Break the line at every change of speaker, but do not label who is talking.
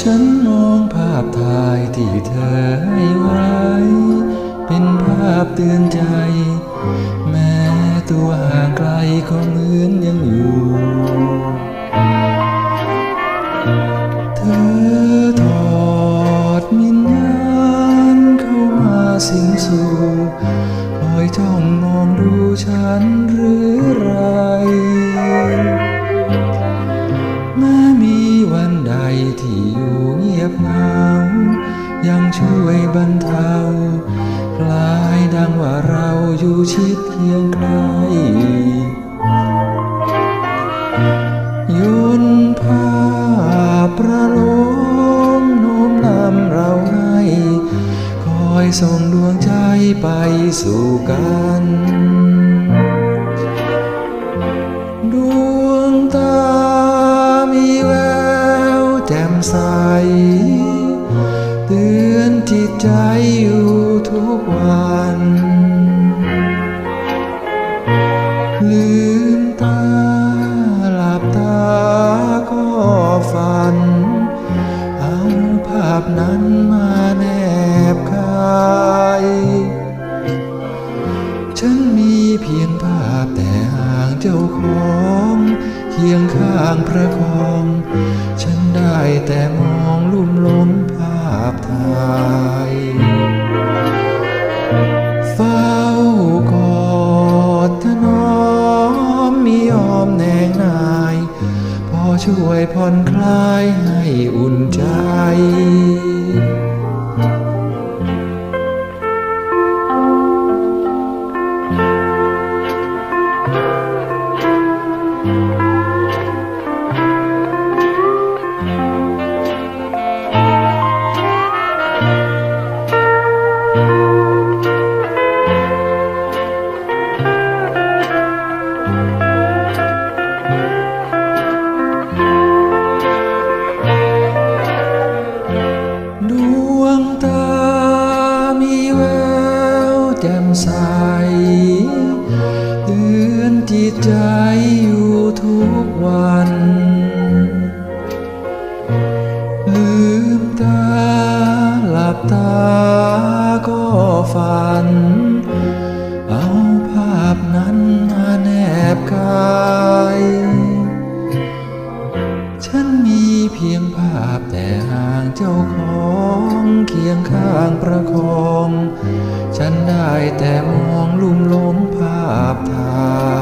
ฉันมองภาพถ่ายที่เธอให้ไว้ เป็นภาพเตือนใจ แม้ตัวห่างไกลก็เหมือนยังอยู่ เธอถอดมิญญาณเข้ามาสิงสู่คอยจ้องมองดูฉันหรือไร ช่วยบรรเทาคลายดังว่าเราอยู่ชิดเคียงใกล้โยนภาพประโลมโน้มนำเราให้คอยส่งดวงใจไปสู่กันดวงตามีแววแจ่มใสเจิตใจอยู่ทุกวัน ลืมตาหลับตาก็ฝัน เอาภาพนั้นมาแนบกาย ฉันมีเพียงภาพแต่ห่างเจ้าของเคียงข้างประคอง ฉันได้แต่มองลุ่มลมภาพายเฝ้ากอดถนอมมียอมแนงนาย พอช่วยผ่อนคลายให้อุ่นใจ ใส เตือนจิตใจอยู่ทุกวัน ลืมตาหลับตาก็ฝัน เอาภาพนั้นมาแนบกาย เคียงข้างประคอง ฉันได้แต่มองลุ่มหลงภาพถ่าย